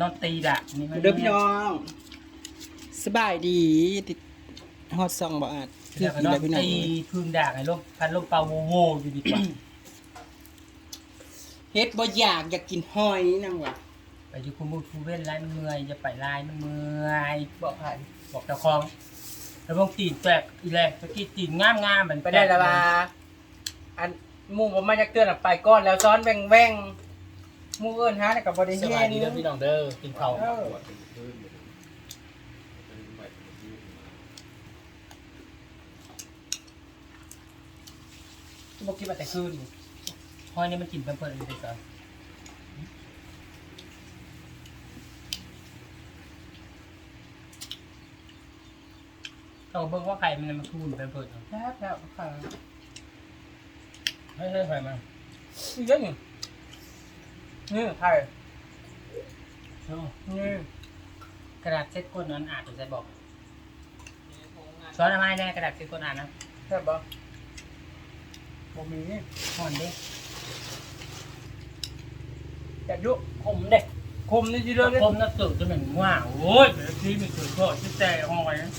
นอนตีดะนี่มันเด้อพี่น้องสบายดีติดฮอตซองบ่อาจเพื่เพื่ออนนกินอนเลยพี่น้องตีพึ่งด่างให้ลมพันลมเป่าโวโวอยู่ดีกว่าเฮ็ดบ่อยากอยากกินหอยนั่งว่ะไปอยู่คุมมือคูเว้นไล่มันเมื่อยจะไปไล่มันเมื่อยบอกใครบอกเจ้าของแล้วบางตีนแตกอีแลตะกี้ตีนงามงามๆมันไปได้และว่าอันหมู่ผมมาจากเตือนออกไปก้อนแล้วซ้อนแบ่งแบ่งๆ หมู่เอิ้นหาแล้วก็บ่ได้สเฮ็บายดดีเด้อพี่น้องเด้อกินข้าวเออบอกกินมาแต่คืนนี่หอยนี่มันกินเพิ่มเพิ่มเลยก่อนต้องเบิ่งว่าใครมันมาทูนเพิ่มเพิ่มครับครับค่ะเฮ้ยเฮ้ยใครมาอีกเยอะอยู่ นี่ไทยโอ้นี่กระดาษเช็ดก้นนั้นอ่านจะบอกช้อนอะไรแน่กระดาษเช็ดก้นอ่านนะแซ่บบ่บ่มีนี่ห่อนดิแต่ยุผมเด็กคมนี่สิเด้อเด้ผมน่ะตื่นจะเหม็นว่าโอ้ยเดี๋ยวทีมีตื่นก็ชิดแต่ห้อยนะ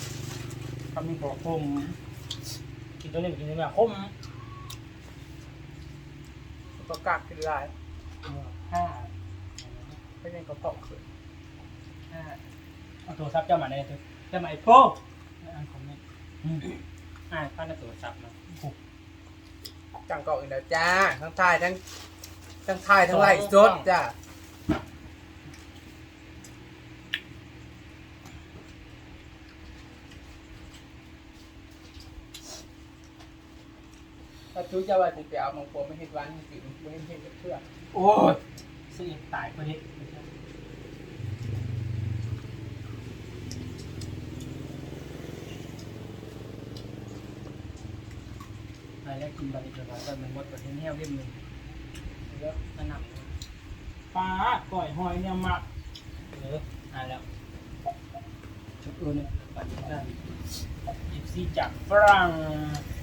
ทำมีขอคมกินตัวนี้กินตัวนี้คมประกาศขึ้นหลาย ห้าเป็นยังกระเพาะขึ้นห้าเอาโทรศัพท์เจ้ามาในตัวเจ้ามาไอ้โป้อ่านคอมเมนต์อืมอ่านผ่านในโทรศัพท์มาจังเก่าอีกแล้วจ้า ทั้งไทยทั้งทั้งไทยทั้งไลฟ์สดจ้า จูจะว่าจะไปเอามังโปไม่เห็นวันจริงๆไม่เห็นเห็นเพื่อนโอ้ยเสียตายคนนี้ไปแล้วกินบะหมี่กระเพราแต่มันหมดประเทศแห้วเล่มหนึ่งแล้วนั่นหนักปลาก่อยหอยเนี่ยมักเอออ่านแล้วชุดอื่นเนี่ยปัจจุบันยิปซีจากฝรั่งเ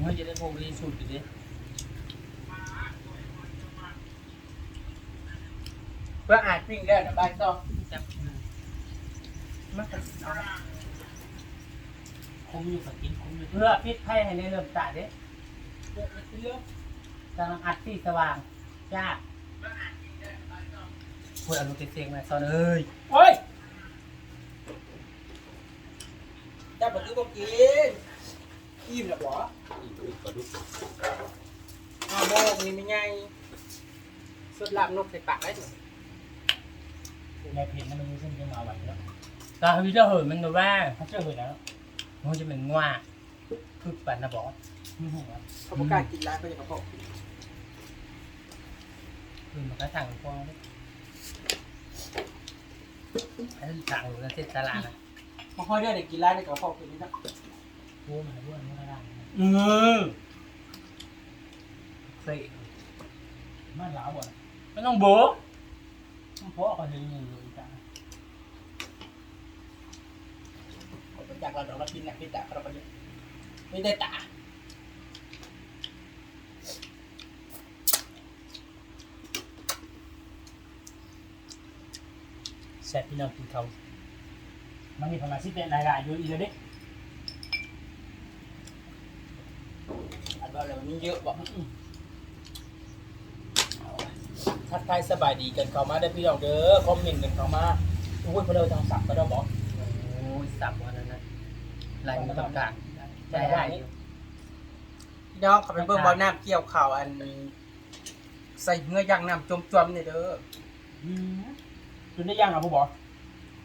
มื่อจะได้พวกรีสูตรอยู่ดิเพื่ออ่านปิ้งได้นะบ้านต่อจับมันก็เอาละคมอยู่กับกินคมอยู่เพื่อพิษไพ่ให้ในเริ่มตาเด้กำลังอัดที่สว่างจ้าพูดอารมณ์เสียงๆมาซอนเอ้ยโอ้ยจับแบบนี้ก็กิน อิ่มแล้วบ่อ้าวโมกนี่ไม่ไงสุดลาบนกใส่ปากได้หนิในเพจนั้นมันมีเส้นจะมาไหวแล้วตาวิจะเหินมันก็ว่าเขาเจอเหินแล้วมันจะเป็นง่าคือปันนะบอกไม่หัวเขาประกล้าศกินร้านเขาจะกระเพาะคือมันก็สั่งฟองเลยไอ้สั่งอยู่ในเส้นตลาดนะมาค่อยได้เด็กกินร้านในกระเพาะกินนี่นะ โอ้มันด้วยมันก็ได้เออเซ่มันหลาวอะไม่ต้องโบกต้องเพาะเขาถึงอยู่เลยจ้าผมอยากเราดอกเรากินนะกินแต่เราไปเลยไม่ได้ตาแซ่บพี่น้องกินเขามันมีประมาณสิบเป็นหลายๆอยู่อีกแล้วเด็ก อัน ว่าอะไรมันเยอะบ่ทักทายสบายดีกันเข้ามาได้พี่น้องเด้อคอมเมนต์กันเข้ามาอุ้ยพอเราทางสับก็ได้บอกโอ้ยสับวันนั้นนะลายมือต้องการได้ได้พี่น้องเขาไปเบิ่งบ่อน้ำเกี่ยวข่าวอัน ใส่เงือย่างน้ำจมจมๆนี่ยเด้อจนได้ย่างเหรอผู้บอก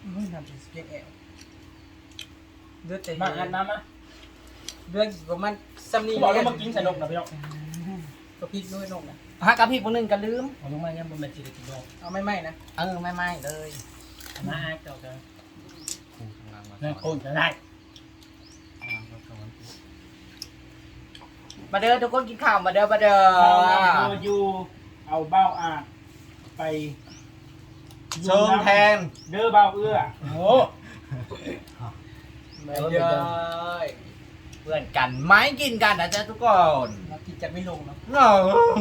อุ้ยน้ำเป็นเพียงแอวเลือดแต่มาเย็อันนน้ำมะเลือดประมาณ ซ้ำนี่ผู้บอกแล้วมากินใส่นกนะพี่น้องก็พริกด้วยนกนะฮักกับพี่คนหนึ่งก็ลืมเอาลงมาเนี่ยมันเป็นจิตกิโลเอาไม่ไหม้นะเออไม่ไม่เลยมาอาเจ้าจะนั่นโคนจะได้มาเด้อทุกคนกินข้าวมาเด้อมาเด้อเอาอยู่เอาเบ้าอาดไปเชิงแทนเด้อเบ้าเอื้อโอ้ไม่ได้เพื่อนกันไหม้กินกันนะจ๊ะทุกคนเรากินจะไม่ลงเนาะเนาะ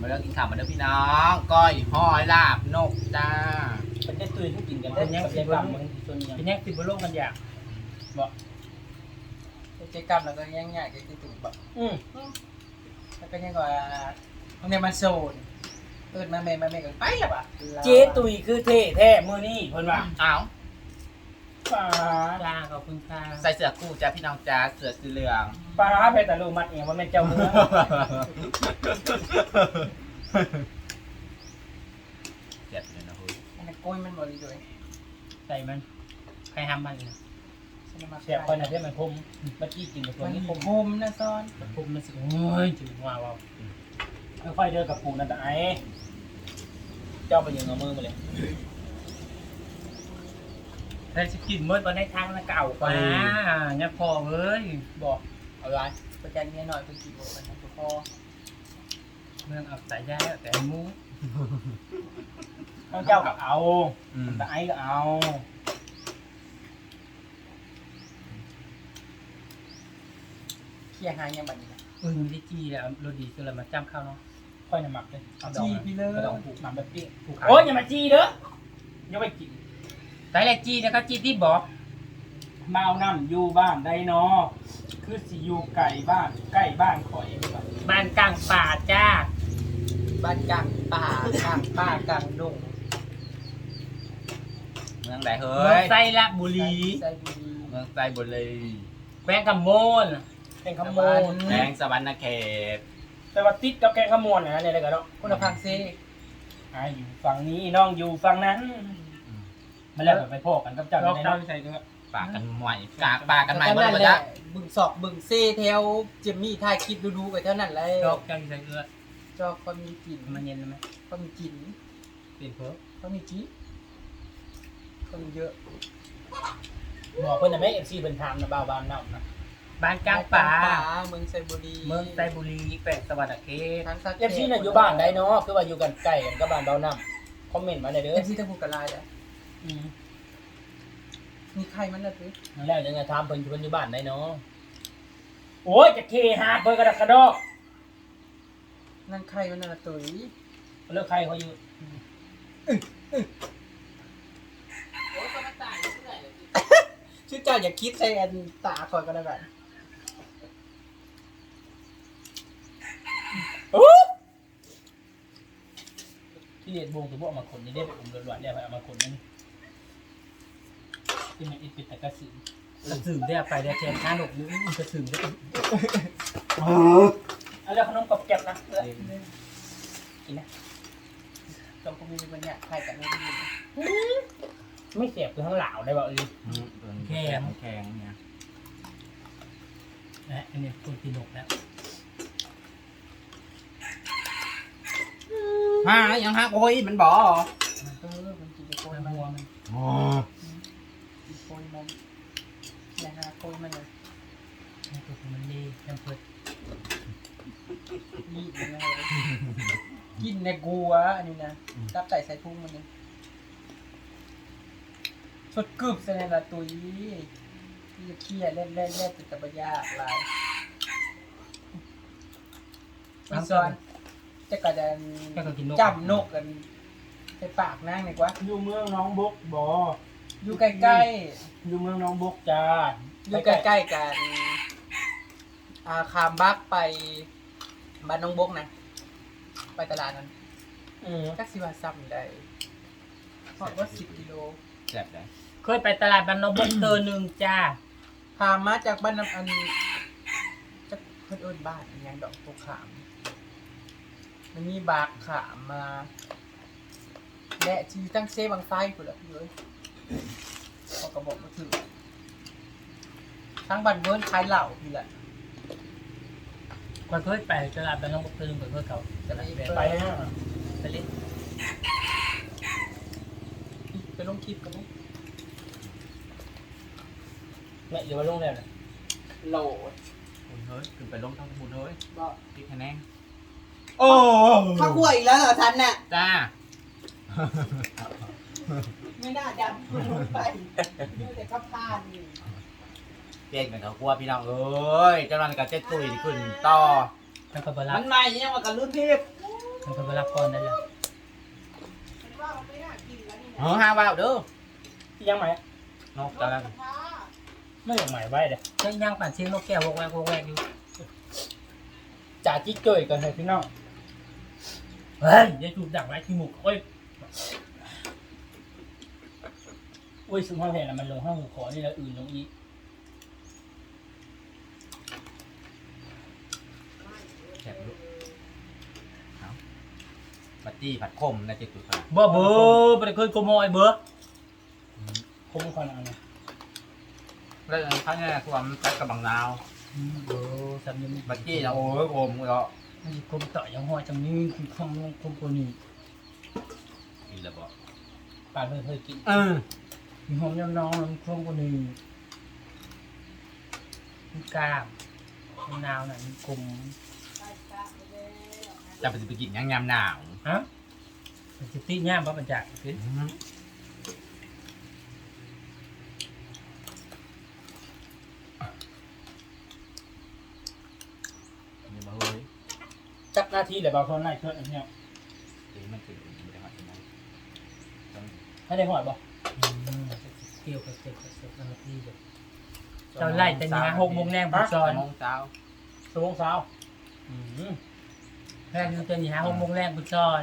มาเลิกกินข้าวมาเด้อพี่น้องก้อยหอยลาบนกจ้าเป็นได้ตุยทุกกินกันได้ยังเป็นกรรมมันส่วนยังเป็นยังติดบนโลกกันอยากกิจกรรมแล้วก็ยังง่ายก็คือถูกแบบอืมแล้วก็ยังว่าตรงนี้มันโซนเอิดมาเมย์มาเมย์กันไปแล้วป่ะเจ๊ตุยคือเท่แท้มือนี่เพิ่นว่าอ้าว ป้าจ้าขอบคุณค่ะใส่เสื้อคู่จ้าพี่น้องจ้าเสื้อสีเหลืองป้าไปแต่ลูกมัดเองว่าแม่นเจ้าเมืองเจ็บเลยนะเฮ้ยอันนั้นกล้วยมันบริด้วยใส่มันใครทำมันเนี่ยฉันมาเสียบคนน่ะที่มันคมเมื่อกี้กินกับคมันนนี้นี่คผมมโฮมนะซ้อนแต่พวกมันสิโอ้ยจืดว่าว่าค่อยๆเดินกับปูนั่นแต่ไอ้เจ้าไปยิงเอามือมาเลย ถ้าจะกินเมื่อวันในทางเก่าป่าเนี่ยพอเว้ยบอกเอาไรประจันเงี้ยหน่อยเป็นกี่โมงมันนะพอเรื่องเอาสายยาแต่มูข้าเจ้าก็เอาอืมแต่ไอ้ก็เอาเคลียร์หายยังบัดนี้นะเออมันได้จีแล้วรถดีคืออะไรมาจ้ำเข้าเนาะค่อยนำหมักเลยเอาดอกจี้พี่เลยไม่ต้องผูกหมักแบบนี้ผูกขาโอ้ยอย่ามาจี้เด้ออย่าไปกิน สายแรกจีแล้วก็จีที่บอกมาเอาน้ำอยู่บ้านได้เนาะคือสิอยู่ไก่บ้านใกล้บ้านข่อยดีกว่าบ้านกลางป่าจ้าบ้านกลางป่ากลางป่ากลางดงเมืองไหนเฮ้เมืองยไซละบุรีไซบุรีเมืองใจบุรีแวงคำโมนเป็นขโมยแดงสวรรณเขตแต่ว่าติดกับแกงขโมยนะเนี่ยเลยก็เนาะคุณภาพเซ่อ่าอยู่ฝั่งนี้น้องอยู่ฝั่งนั้น มาแล้วแบบไปพ่อกันกับเจ้าเราในเจ้าเนาะใส่ด้วยปากกันใหม่กากปากกันใหม่ก็เมื่อนั่นไหร่แหจ้ะละบึงศอกบึงเซ่แถวเจมมี่ถ่ายคลิปดูๆไปเท่านั้นเลยเราเจ้าใส่เอื้อจอก็มีกลิ่นมันเย็นไหมก็มีกลิ่นเปลี่ยนเพิ่มก็มีจีก็มีเยอะบอกเพิ่นน่ะแม่เอฟซีเพิ่นถามนะบ่าวบ้านเนานะบ้านกลางป่าเมืองไซบุรีเมืองไซบุรีแขวงสวรรณเขตทั้งสักเอฟซีน่ะอยู่บ้านได้เนาะคือว่าอยู่กันใกล้กันกับบ้านเบาน้ำคอมเมนต์มาได้เด้เออฟซีทั้งผูกกระลายเลย อืมมีใครมันน่ะสินั่นแล้วยังไงถามเพิ่นอยู่เพิ่นอยู่บ้านได้เนาะโอ้ยจะเคหาเพิ่นกระดักกระดอกนั่นใครมันน่ะตุ๋ยเลิกใครเขาอยู่ชื่อเจ้าอย่าคิดใส่อันตาคอยก็แล้วกันที่เรียนวงตัวพวกเอามาขนนี่ได้ไปอมหวานๆได้ไปเอามาขนนั่นนี่ ที่มันอิดปิดแต่กระสือกระสือได้ไปได้แทนข้าหนกนึงกระสือได้เอาแล้วขนมกรอบแก็บนะเออกินนะจอมก็มีเป็นเนี่ยใครกันไม่ได้ยินไม่เสียบคือทั้งเหลาได้บ่เอ้ยอืมแข็ง แข็งเนี่ยและอันนี้คนตีนกแล้วฮะยังฮะโอ้ยมันบ่เออมันกินโคข้ายมันหัวมัน อ๋อ กินโคยมันอย่าหาโคยมันเลยให้ตัวมันดีน้ำเพิดยี่มันเลยกินในกัวอันนี้นะตับไก่ใส่ทุ่งมันนี่สดกึบใส่ในละตุยที่จะเคี่ยเล่นเล่นเล่นติดตะบะยากลายไม่ซ้อนจะกระดันก็ก็กินนกจำนกกันใส่ปากนั่งดีกว่าอยู่เมืองหน้องบกบ่อยู่ใกล้อยู่เมืองหน้องบกจ้าๆ อยู่ใกล้ๆกันอาคามบักไปบ้านน้องบกนะ ไปตลาดนั้นอืมจักสิว่าซ้ำได้เพราะว่าสิบกิโลแซ่บเลยเคยไปตลาดบ้านนบกเตอร์หนึ่งจ้าพามาจากบ้านน้ำอันจะเพิ่นเอิ้นบ้านอีหยังดอกตกขาม มันมีบากขามมาและชีตั้งเซบางไฟพุ่นละพี่เอ้ยเขาก็บอกมาถือ ทั้งบันเวิร์นขายเหล่าพี่แหละก็เคยไปตลาดบ้านนบกเตอร์หนึ่งก็เคยเขาจะไปไปนะไปเล่นไปลงคลิปกันไหมแม่อยู่มาลงแล้วนะโหลดคุณเฮ้ยขึ้นไปลงทั้งคุณเฮ้ยบอกพี่คะแนนโอ้ข้าวคั่วอีกแล้วเหรอทันน่ะจ้าไม่น่าดำคุณลงไปดูแต่ข้าวพานนี่ เต้นกันกับครัวพี่น้องเอ้ยเจ้านั่นกับเจ๊ตุ้ยที่ขึ้นต่อแล้วก็บลามันใหม่ยังว่ากันรุ่นพี่มันเป็นเวลาก่อนได้แล้วเออห้าว่าวเด้อยังไหมนกกำลังไม่อยากหมายไว้เด้อยังย่างปั่นเชียงนกแก้ววงแวกวงแวกอยู่จ่าจิ๊กเกยกันเลยพี่น้องเฮ้ยอย่าจูบดังไรที่หมุกโอ้ยอุ้ยซึ่งห้องเห็นมันลงห้องหูขอนี่แล้วอื่นลงอีก แฉบลูกเอาปัตตี้ผัดคมนะเจ๊ตุ้ยบ่เบอร์บ่ได้เคยโกโมยเบอร์คงคนเอานะแล้วข้างนี้ความนตัดกระบังนาวเบอร์สำยังปัตตี้นะโอ้ยโอมก็มันสิคมต่อยังห้อยจังนี้คือคำลงคมกว่านี้กินแล้วบอกป่านเพิ่งเคยกินเออมีหอมยำน้องมันคมกว่านี้มันกล้ามมันนาวน่ะมันคม จะไปสิไปกินยังยำหนาวฮะมันสิติย่ามบ่มันจักคือนี่มาเฮ้ยจักหน้าที่เลยบางคนไล่เชิดอันเนี้ยตีมันคือมันจะหัดยังไงต้องให้ได้หอดบ่อืมเกี่ยวกับเกี่ยวกับเกี่ยวกับที่เด้อเจ้าไล่แต่นี่ฮะหกโมงแรงผมสอนโมงเช้าสวงสาวอืม แพ้คือตัวนี้ฮะหกโมงแรงผมสอน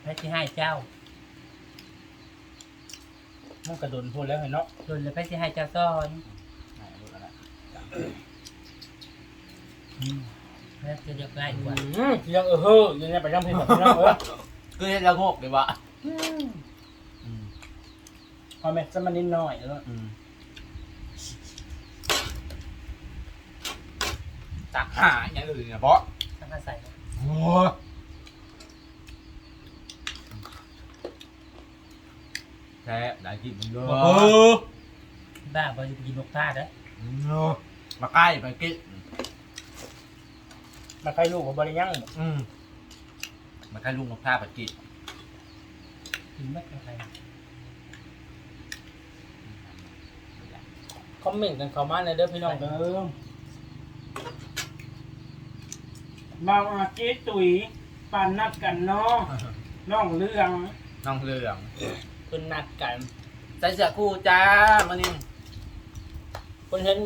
แพ้ที่ให้เจ้ามันกระโดนพูดแล้วเห็นเนาะโดนเลยแพ้ที่ให้เจ้าสอนไหนรู้แล้วนะอืมแพ้จะเรียกไล่กว่าอืมยังเออเฮ้อยังไงไปยังเพลงแบบพี่น้องเออคือเราโงกเลยวะอืมพอแม่จะมานิดหน่อยแล้วอืมตักหาอย่างอื่นเนี่ยเพราะตั้งแต่ใส่ โอ้แท้ได้กินมันเยอะโอ้บ้าบอจะไปกินนกท่าเด้อมาใกล้ไปกินมาใครลูกของบริยังอืมมาใกล้ลุงนกท่าไปกินกินไม่เป็นไรคอมเมนต์กันเข้ามาในเด้อพี่น้องเด้อ มาอาเจ๊ตุ๋ยปานนัดกันเนาะน้องเรื่องน้องเรื่องคุณนัดกัน ใส่เสื้อคู่จ้ามานี่คนเห็น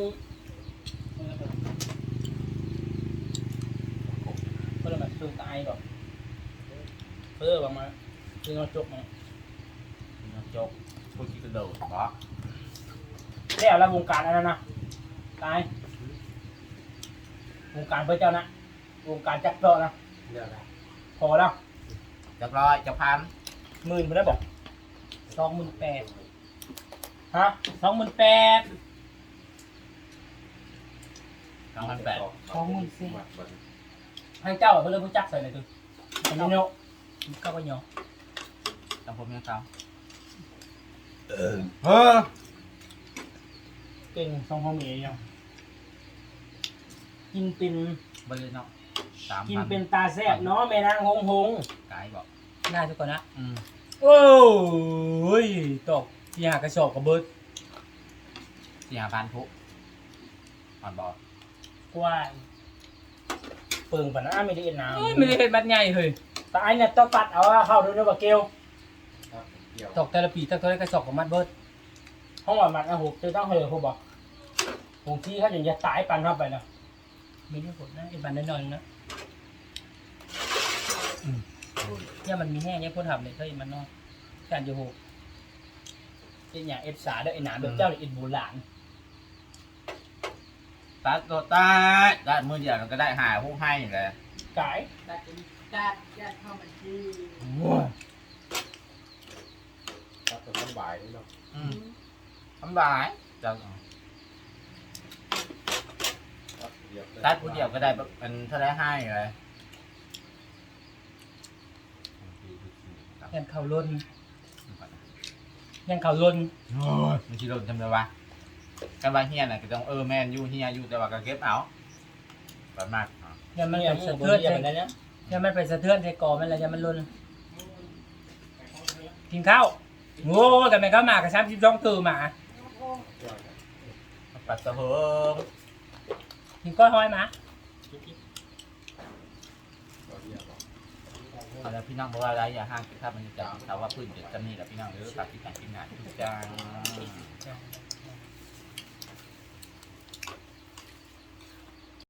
เพื่อนแบบตื่นตายหรอกเพื่อประมาณคือเราจบมาน้องโจกพูดที่กระโดดเพราะแล้วแล้ววงการอะไรนะตายวงการเพื่อเจ้านะ วงการจักรโตนะพอแล้วเรียบร้อยจะพันหมื่นเพื่อนบอกสองหมื่นแปดฮะสองหมื่นแปดสองพันแปดสองหมื่นสี่ให้เจ้าเพื่อนผู้จักใส่เลยคืออันนี้เนาะก็ไปหยอต้องผมยังเขาเออเออเก่งสองห้องเมียยังกินเป็นบริเนาะ สามกินพันเป็นตาแซ่บเนาะแม่นางหงหงกายบอกหน้าทุกคนนะ อืมโอ้ยตกที่หากระสอบกับเบิร์ดสี่ห้าพันทุกอ่อนบอกกว้ายเปิงปันอ้าไม่ได้เอ็นน้เอ้ยไม่ได้เห็นบัดใหญ่เลยำแต่อันเนี่ยต้องตัดเอาเข้าดูด้วยบะเกลตกแต่ละปีตั้งแต่กระสอบกับมัดเบิร์ดห้องว่ามันอะหกจะต้องเหยเขาบอกหงที่เขาอย่างจะตายปันเข้าไปนะ ไม่ได้ผลนะไอ้บันน้อยๆนะเนี่ยมันมีแห้งเนี่ยพ่นทำเลยเฮ้ยมันน้อยการอยู่หกเอ็นอย่างเอ็ดสาด้วยไอ้หนามแบบเจ้าเนี่ยเอ็ดโบราณตัดตัวใต้ได้มือเดียวเราก็ได้หาพวกให้อย่างไรกายตัดเป็นตัดยัดเข้ามาที่ครับแต่ต้องบ่ายนี่เนาะอืมทำลายจะ ครับ เดียวตัดผู้เดียวก็ได้แบบเป็นเท่าไรให้เลยยันเข่าล้นยันเข่าล้นมันชิโดนทำไมวะกันว่าเฮียน่ะก็ต้องเออแมนยูเฮียอยู่แต่ว่าก็เก็บเอาประมาณอะยันมันเนี่ยไปมึงสะบนเทือนเรียบแบบนั้นเนี่ยยันมันไปสะเทือนใส่กอมันแล้วยันมันล้นกินข้าวโง่กันไปข้าวหมากกับช้ำชิบจ้องตื่นหมาปัดสะเฮิง กินก้อยห้อยมะเอาแล้วพี่น้องบอกว่าอะไรอย่าห้างถ้ามันจะเขาว่าพื้นจะจะมีแหละพี่น้องเออฝากที่การกินงานทุกจาง